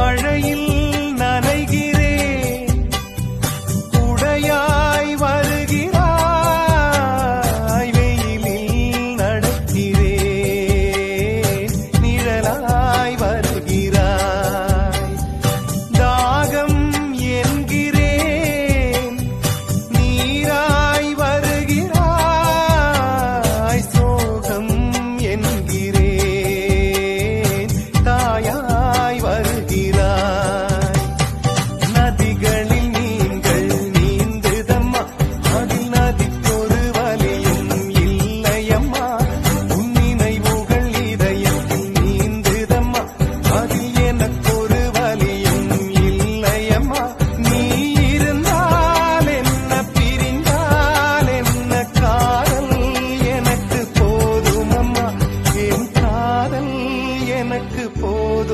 மழையில் எனக்கு போதும்.